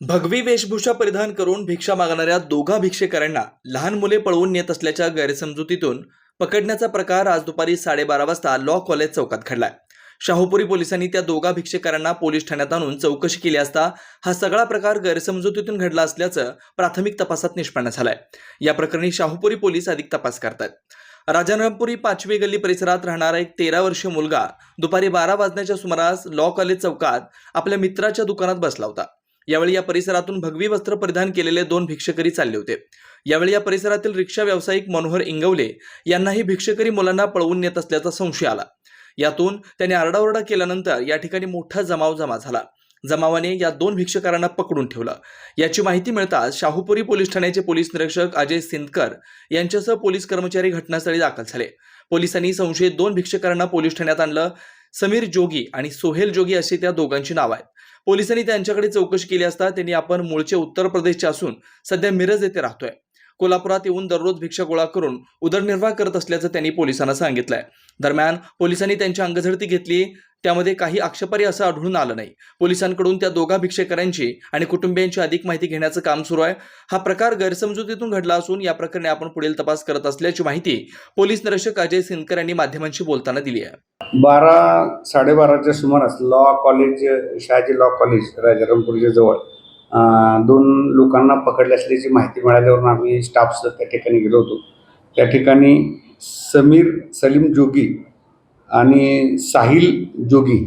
भगवी वेशभूषा परिधान करून भिक्षा मागणाऱ्या दोघा भिक्षेकरांना लहान मुले पळवून नेत असल्याच्या गैरसमजुतीतून पकडण्याचा प्रकार आज दुपारी साडेबारा वाजता लॉ कॉलेज चौकात घडलाय. शाहूपुरी पोलिसांनी त्या दोघा भिक्षेकरांना पोलीस ठाण्यात आणून चौकशी केली असता हा सगळा प्रकार गैरसमजुतीतून घडला असल्याचं प्राथमिक तपासात निष्पन्न झालंय. या प्रकरणी शाहूपुरी पोलीस अधिक तपास करतात. राजारामपुरी पाचवी गल्ली परिसरात राहणारा एक तेरा वर्षीय मुलगा दुपारी बारा वाजण्याच्या सुमारास लॉ कॉलेज चौकात आपल्या मित्राच्या दुकानात बसला होता. यावेळी या परिसरातून भगवी वस्त्र परिधान केलेले दोन भिक्षकरी चालले होते. यावेळी या परिसरातील रिक्षा व्यावसायिक मनोहर इंगवले यांनाही भिक्षकरी मुलांना पळवून नेत असल्याचा संशय आला. यातून त्याने आरडाओरडा केल्यानंतर या ठिकाणी मोठा जमाव जमा झाला. जमावाने या दोन भिक्षकारांना पकडून ठेवलं. याची माहिती मिळताच शाहूपुरी पोलीस ठाण्याचे पोलीस निरीक्षक अजय सिंदकर यांच्यासह पोलीस कर्मचारी घटनास्थळी दाखल झाले. पोलिसांनी संशयित दोन भिक्षकारांना पोलीस ठाण्यात आणलं. समीर जोगी आणि सोहेल जोगी अशी त्या दोघांची नाव आहेत. पोलिसांनी त्यांच्याकडे चौकशी केली असता त्यांनी आपण मूळचे उत्तर प्रदेशचे असून सध्या मिरज येथे राहतोय. कोल्हापुरात येऊन दररोज भिक्षा गोळा करून उदरनिर्वाह करत असल्याचं त्यांनी पोलिसांना सांगितलंय. दरम्यान पोलिसांनी त्यांची अंगझडती घेतली त्यामध्ये काही आक्षेपारी असं आढळून आलं नाही. पोलिसांकडून त्या दोघा भिक्षेकऱ्यांची आणि कुटुंबियांची अधिक माहिती घेण्याचं काम सुरू आहे. हा प्रकार गैरसमजुतीतून घडला असून या प्रकरणी आपण पुढील तपास करत असल्याची माहिती पोलीस निरीक्षक अजय सिनकर यांनी माध्यमांशी बोलताना दिली आहे. बारा साडेबाराच्या सुमारास law college Shahaji law college राजारामपूरच्या जवळ दोन लोकांना पकडले असल्याची माहिती मिळाल्यावरून आम्ही स्टाफ त्या ठिकाणी गेलो होतो. त्या ठिकाणी समीर सलीम जोगी आणि साहिल जोगी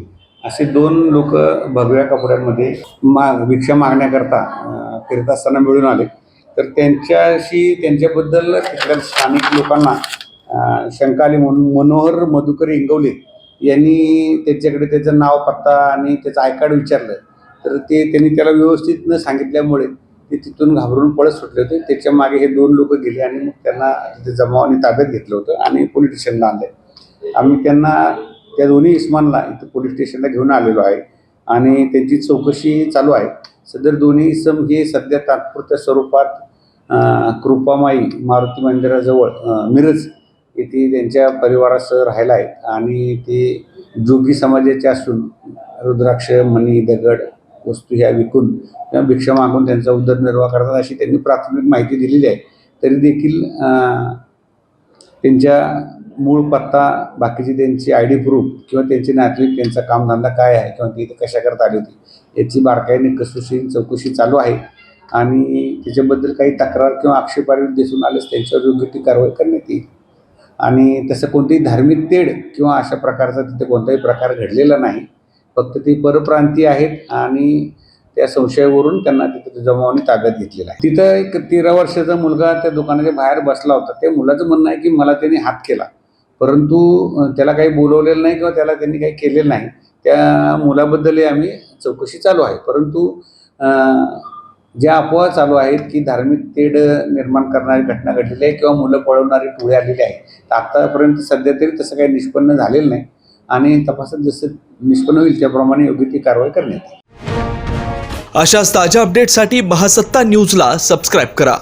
असे दोन लोक भगव्या कपड्यांमध्ये मा भिक्षा मागण्याकरता फिरत असताना मिळून आले. तर त्यांच्याशी त्यांच्याबद्दल तिथल्या स्थानिक लोकांना शंका आली म्हणून मनोहर मधुकर इंगवले यांनी त्याच्याकडे त्याचं नाव पत्ता आणि त्याचं आयकार्ड विचारलं. तर ते त्यांनी त्याला व्यवस्थित न सांगितल्यामुळे ते तिथून घाबरून पळत सुटले होते. त्याच्यामागे हे दोन लोक गेले आणि मग त्यांना तिथे जमावाने ताब्यात घेतलं होतं आणि पोलीस स्टेशनला आणले. आम्ही त्यांना त्या दोन्ही इस्मानला इथं पोलीस स्टेशनला घेऊन आलेलो आहे आणि त्यांची चौकशी चालू आहे. सदर दोन्ही इसम हे सध्या तात्पुरत्या स्वरूपात कृपामाई मारुती मंदिराजवळ मिरज येथे त्यांच्या परिवारासह राहायला आहेत आणि ते जोगी समाजाचे असून रुद्राक्ष मणी दगड वस्तू ह्या विकून किंवा भिक्षा मागून त्यांचा उदरनिर्वाह करतात अशी त्यांनी प्राथमिक माहिती दिलेली आहे. तरी देखील त्यांच्या मूळ पत्ता बाकीची त्यांची आय डी प्रूफ किंवा त्यांचे नातेवाईक त्यांचा कामधंदा काय आहे किंवा ती इथं कशाकरता आली होती याची बारकाईने कसोशी चौकशी चालू आहे. आणि त्याच्याबद्दल काही तक्रार किंवा आक्षेपार्ह दिसून आल्यास त्यांच्यावर योग्य ती कारवाई करण्यात येईल. आणि तसं कोणतेही धार्मिक तेढ किंवा अशा प्रकारचा तिथे कोणताही प्रकार घडलेला नाही. फक्त ती परप्रांतीय आहेत आणि त्या संशयावरून त्यांना तिथं जमावाने ताब्यात घेतलेला आहे. तिथं एक तेरा वर्षाचा मुलगा त्या दुकानाच्या बाहेर बसला होता. त्या मुलाचं म्हणणं आहे की मला त्यांनी हात केला. परंतु त्याला काही बोलवलेलं नाही किंवा त्याला त्यांनी काही केलेलं नाही. त्या मुलाबद्दलही आम्ही चौकशी चालू आहे. परंतु ज्या अफवा चालू आहेत की धार्मिक तेढ निर्माण करणारी घटना घडलेली आहे किंवा मुलं पळवणारी टोळी आलेली आहे तर आत्तापर्यंत सध्या तरी तसं काही निष्पन्न झालेलं नाही. आणि तपासात जसं निष्पन्न होईल त्याप्रमाणे योग्य ती कारवाई करण्यात येईल. अशाच ताज्या अपडेटसाठी महासत्ता न्यूजला सबस्क्राईब करा.